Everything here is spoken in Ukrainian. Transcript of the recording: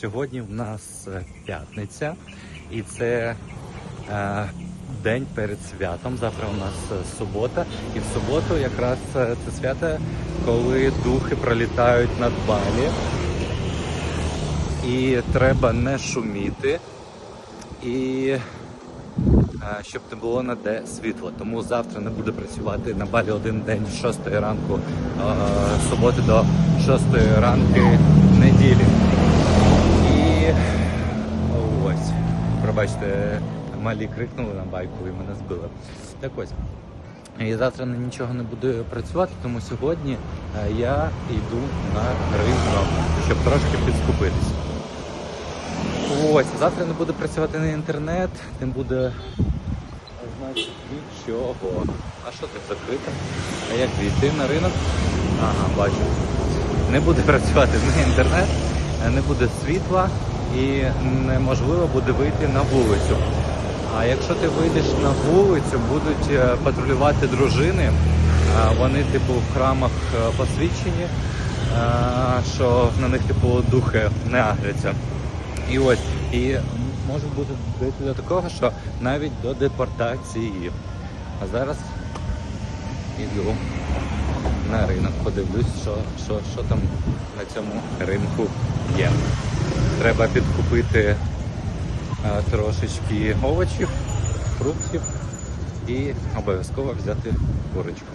Сьогодні в нас е, п'ятниця, і це е, день перед святом. Завтра у нас е, субота. І в суботу якраз е, це свято, коли духи пролітають над балі. І треба не шуміти. І щоб не було на де світло. Тому завтра не буде працювати на балі один день з 6 ранку суботи до 6 ранки неділі. І ось, пробачте, малі крикнули на байку і мене збили. Так ось. І завтра на нічого не буду працювати, тому сьогодні е, я йду на ринок, щоб трошки підскупитись. Ось, завтра не буде працювати на інтернет, не буде значить нічого. А що тут закрито? А як війти на ринок? Ага, бачу. Не буде працювати на інтернет, е, не буде світла і неможливо буде вийти на вулицю. А якщо ти вийдеш на вулицю, будуть е, патрулювати дружини. Вони, типу, в храмах е, посвідчені, е, що на них, типу, духи не агряться. І ось, і може бути дійти до такого, що навіть до депортації. А зараз іду на ринок, подивлюсь, що, що, що там на цьому ринку є. Треба підкупити е, трошечки овочів, фруктів і обов'язково взяти курочку.